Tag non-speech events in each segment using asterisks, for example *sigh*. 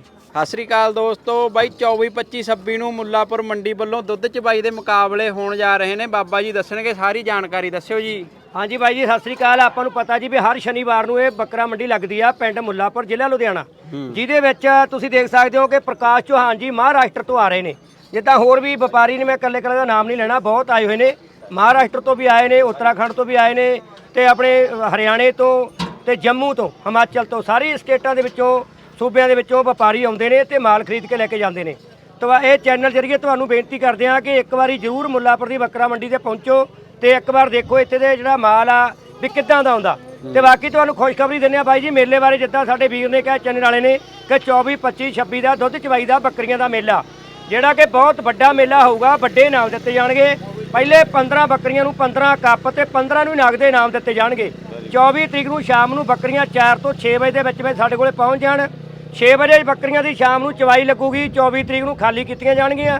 ਸਤਿ ਸ੍ਰੀ ਅਕਾਲ ਦੋਸਤੋ ਬਾਈ 24 25 26 ਨੂੰ ਮੁੱਲਾਪੁਰ ਮੰਡੀ ਵੱਲੋਂ ਦੁੱਧ ਚਬਾਈ ਦੇ ਮੁਕਾਬਲੇ ਹੋਣ ਜਾ ਰਹੇ ਨੇ। ਬਾਬਾ ਜੀ ਦੱਸਣਗੇ ਸਾਰੀ ਜਾਣਕਾਰੀ ਦੱਸਿਓ ਜੀ। ਹਾਂਜੀ ਬਾਈ ਜੀ ਸਤਿ ਸ੍ਰੀ ਅਕਾਲ। ਆਪਾਂ ਨੂੰ ਪਤਾ ਜੀ ਵੀ ਹਰ ਸ਼ਨੀਵਾਰ ਨੂੰ ਇਹ ਬੱਕਰਾ ਮੰਡੀ ਲੱਗਦੀ ਆ ਪਿੰਡ ਮੁੱਲਾਪੁਰ ਜ਼ਿਲ੍ਹਾ ਲੁਧਿਆਣਾ। ਜਿਹਦੇ ਵਿੱਚ ਤੁਸੀਂ ਦੇਖ ਸਕਦੇ ਹੋ ਕਿ ਪ੍ਰਕਾਸ਼ ਚੌਹਾਨ ਜੀ ਮਹਾਰਾਸ਼ਟਰ ਤੋਂ ਆ ਰਹੇ ਨੇ। ਜਿੱਦਾਂ ਹੋਰ ਵੀ ਵਪਾਰੀ ਨੇ ਮੈਂ ਇਕੱਲੇ ਇਕੱਲੇ ਦਾ ਨਾਮ ਨਹੀਂ ਲੈਣਾ ਬਹੁਤ ਆਏ ਹੋਏ ਨੇ। ਮਹਾਰਾਸ਼ਟਰ ਤੋਂ ਵੀ ਆਏ ਨੇ ਉੱਤਰਾਖੰਡ ਤੋਂ ਵੀ ਆਏ ਨੇ ਤੇ ਆਪਣੇ ਹਰਿਆਣੇ ਤੋਂ ਤੇ ਜੰਮੂ ਤੋਂ ਹਿਮਾਚਲ ਤੋਂ ਸਾਰੀ ਸਟੇਟਾਂ ਦੇ ਵਿੱਚੋਂ ਸੂਬਿਆਂ ਦੇ ਵਿੱਚੋਂ ਵਪਾਰੀ ਆਉਂਦੇ ਨੇ ਤੇ ਮਾਲ ਖਰੀਦ ਕੇ ਲੈ ਕੇ ਜਾਂਦੇ ਨੇ। ਤਾਂ ਇਹ ਚੈਨਲ ਜਰੀਏ ਤੁਹਾਨੂੰ ਬੇਨਤੀ ਕਰਦੇ ਹਾਂ ਕਿ ਇੱਕ ਵਾਰੀ ਜ਼ਰੂਰ ਮੁੱਲਾਪੁਰ ਦੀ ਬੱਕਰਾ ਮੰਡੀ ਤੇ ਪਹੁੰਚੋ ਤੇ ਇੱਕ ਵਾਰ ਦੇਖੋ ਇੱਥੇ ਦੇ ਜਿਹੜਾ ਮਾਲ ਆ ਵੀ ਕਿੱਦਾਂ ਦਾ ਆਉਂਦਾ ਤੇ ਬਾਕੀ ਤੁਹਾਨੂੰ ਖੁਸ਼ਖਬਰੀ ਦਿੰਦੇ ਆ ਬਾਈ ਜੀ ਮੇਲੇ ਬਾਰੇ ਜਿੱਦਾਂ ਸਾਡੇ ਵੀਰ ਨੇ ਕਿਹਾ ਚੈਨਲ ਵਾਲੇ ਨੇ ਕਿ 24 25 26 ਦਾ ਦੁੱਧ ਚਵਾਈ ਦਾ ਬੱਕਰੀਆਂ ਦਾ ਮੇਲਾ। ਜਿਹੜਾ ਕਿ ਬਹੁਤ ਵੱਡਾ ਮੇਲਾ ਹੋਊਗਾ ਵੱਡੇ ਇਨਾਮ ਦਿੱਤੇ ਜਾਣਗੇ। ਪਹਿਲੇ 15 ਬੱਕਰੀਆਂ ਨੂੰ 15 ਕੱਪ ਤੇ 15 ਨੂੰ ਇਨਾਮ ਦੇ ਇਨਾਮ ਦਿੱਤੇ ਜਾਣਗੇ। 24 ਤਰੀਕ ਨੂੰ ਸ਼ਾਮ ਨੂੰ ਬੱਕਰੀਆਂ 4 ਤੋਂ 6 ਵਜੇ ਦੇ ਵਿੱਚ ਵਿੱਚ ਸਾਡੇ ਕੋਲੇ ਪਹੁੰਚ ਜਾਣ। 6 ਵਜੇ ਬੱਕਰੀਆਂ ਦੀ ਸ਼ਾਮ ਨੂੰ ਚਵਾਈ ਲੱਗੂਗੀ 24 ਤਰੀਕ ਨੂੰ ਖਾਲੀ ਕੀਤੀਆਂ ਜਾਣਗੀਆਂ।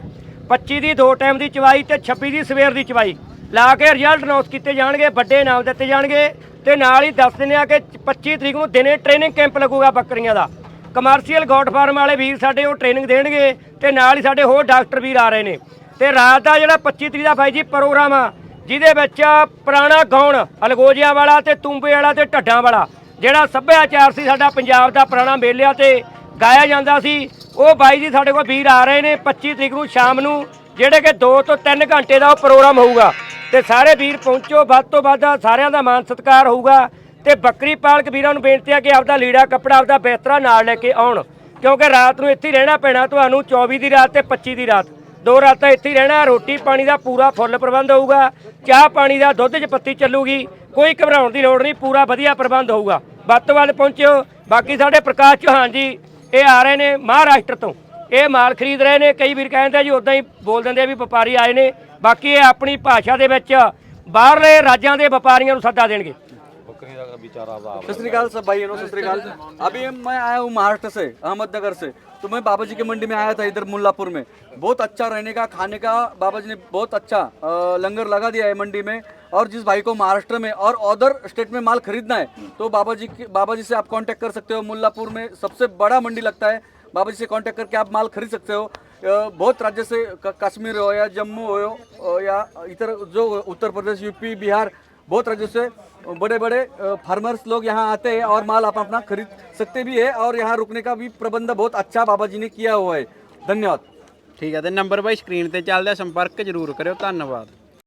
25 ਦੀ ਦੋ ਟਾਈਮ ਦੀ ਚਵਾਈ ਤੇ 26 ਦੀ ਸਵੇਰ ਦੀ ਚਵਾਈ। ਲਾ ਕੇ ਰਿਜ਼ਲਟ ਅਨਾਉਂਸ ਕੀਤੇ ਜਾਣਗੇ, ਵੱਡੇ ਇਨਾਮ ਦਿੱਤੇ ਜਾਣਗੇ ਤੇ ਨਾਲ ਹੀ ਦੱਸ ਦਿੰਦੇ ਆ ਕਿ 25 ਤਰੀਕ ਨੂੰ ਦਿਨੇ ਟ੍ਰੇਨਿੰਗ ਕੈਂਪ ਲੱਗੂਗਾ ਬੱਕਰੀਆਂ ਦਾ। ਕਮਰਸ਼ੀਅਲ ਗੋਟ ਫਾਰਮ ਵਾਲੇ ਵੀਰ ਸਾਡੇ ਉਹ ਟ੍ਰੇਨਿੰਗ ਦੇਣਗੇ ਤੇ ਨਾਲ ਹੀ ਸਾਡੇ ਹੋਰ ਡਾਕਟਰ ਵੀਰ ਆ ਰਹੇ ਨੇ। ਤੇ ਰਾਤ ਦਾ ਜਿਹੜਾ 25 ਤਰੀਕ ਦਾ ਬਾਈ ਜੀ ਪ੍ਰੋਗਰਾਮ ਆ, ਜਿਹਦੇ ਵਿੱਚ ਪੁਰਾਣਾ ਗਾਉਣ, ਅਲਗੋਜਿਆ ਵਾਲਾ ਤੇ ਤੁੰਬੇ ਵਾਲਾ ਤੇ ਢੱਡਾਂ ਵਾਲਾ। ਜਿਹੜਾ ਸੱਭਿਆਚਾਰ ਸੀ ਸਾਡਾ ਪੰਜਾਬ ਦਾ ਪੁਰਾਣਾ ਮੇਲਿਆਂ ਤੇ ਗਾਇਆ ਜਾਂਦਾ ਸੀ, ਉਹ ਬਾਈ ਜੀ ਸਾਡੇ ਕੋਲ ਵੀਰ ਆ ਰਹੇ ਨੇ 25 ਤਰੀਕ ਨੂੰ ਸ਼ਾਮ ਨੂੰ, ਜਿਹੜੇ ਕਿ 2 ਤੋਂ 3 ਘੰਟੇ ਦਾ ਉਹ ਪ੍ਰੋਗਰਾਮ ਹੋਊਗਾ। ਤੇ ਸਾਰੇ ਵੀਰ ਪਹੁੰਚੋ, ਵੱਧ ਤੋਂ ਵੱਧ ਸਾਰਿਆਂ ਦਾ ਮਾਨ ਸਤਿਕਾਰ ਹੋਊਗਾ ਤੇ ਬੱਕਰੀ ਪਾਲਕ ਵੀਰਾਂ ਨੂੰ ਬੇਨਤੀ ਹੈ ਕਿ ਆਪਦਾ ਲੀੜਾ ਕੱਪੜਾ ਆਪਦਾ ਬਿਹਤਰਾ ਨਾਲ ਲੈ ਕੇ ਆਉਣ, ਕਿਉਂਕਿ ਰਾਤ ਨੂੰ ਇੱਥੇ ਹੀ ਰਹਿਣਾ ਪੈਣਾ, ਤੁਹਾਨੂੰ 24 ਦੀ ਰਾਤ ਤੇ 25 ਦੀ ਰਾਤ। ਦੋ ਰਾਤਾਂ ਇੱਥੇ ਹੀ ਰਹਿਣਾ, ਰੋਟੀ ਪਾਣੀ ਦਾ ਪੂਰਾ ਫੁੱਲ ਪ੍ਰਬੰਧ ਹੋਊਗਾ, ਚਾਹ ਪਾਣੀ ਦਾ ਦੁੱਧ 'ਚ ਪੱਤੀ ਚੱਲੂਗੀ, ਕੋਈ ਘਬਰਾਉਣ ਦੀ ਲੋੜ ਨਹੀਂ, ਪੂਰਾ ਵਧੀਆ ਪ੍ਰਬੰਧ ਹੋਊਗਾ। ਵੱਧ ਤੋਂ ਵੱਧ ਪਹੁੰਚਿਓ, ਬਾਕੀ ਸਾਡੇ ਪ੍ਰਕਾਸ਼ ਚੌਹਾਨ ਜੀ, ਇਹ ਆ ਰਹੇ ਨੇ ਮਹਾਰਾਸ਼ਟਰ ਤੋਂ। ਇਹ ਮਾਲ ਖਰੀਦ ਰਹੇ ਨੇ, ਕਈ ਵੀਰ ਕਹਿੰਦੇ ਜੀ ਉਦਾਂ ਹੀ ਬੋਲ ਦਿੰਦੇ ਆ ਵੀ ਵਪਾਰੀ ਆਏ ਨੇ, ਬਾਕੀ ਇਹ ਆਪਣੀ ਭਾਸ਼ਾ ਦੇ ਵਿੱਚ ਬਾਹਰਲੇ ਰਾਜਾਂ ਦੇ ਵਪਾਰੀਆਂ ਨੂੰ ਸੱਦਾ ਦੇਣਗੇ। सत श्रीकाल सब भाई सत श्रीकाल *laughs* अभी मैं आया हूँ महाराष्ट्र से अहमदनगर से। तो मैं बाबा जी की मंडी में आया था इधर मुल्लापुर में। बहुत अच्छा रहने का खाने का बाबा जी ने बहुत अच्छा लंगर लगा दिया है मंडी में। और जिस भाई को महाराष्ट्र में और अदर स्टेट में माल खरीदना है तो बाबा जी की बाबा जी से आप कांटेक्ट कर सकते हो मुल्लापुर में। सबसे बड़ा मंडी लगता है बाबा जी से कांटेक्ट करके आप माल खरीद सकते हो। बहुत राज्य से कश्मीर हो या जम्मू हो या इधर जो उत्तर प्रदेश यूपी बिहार बहुत राज्यों से बड़े बड़े फार्मर्स लोग यहाँ आते हैं और माल आप अपना खरीद सकते भी है और यहाँ रुकने का भी प्रबंध बहुत अच्छा बाबा जी ने किया हुआ है धन्यवाद ਠੀਕ ਹੈ ਤੇ ਨੰਬਰ ਬਾਈ ਸਕਰੀਨ ਤੇ ਚੱਲਦਾ ਸੰਪਰਕ ਜ਼ਰੂਰ ਕਰਿਓ ਧੰਨਵਾਦ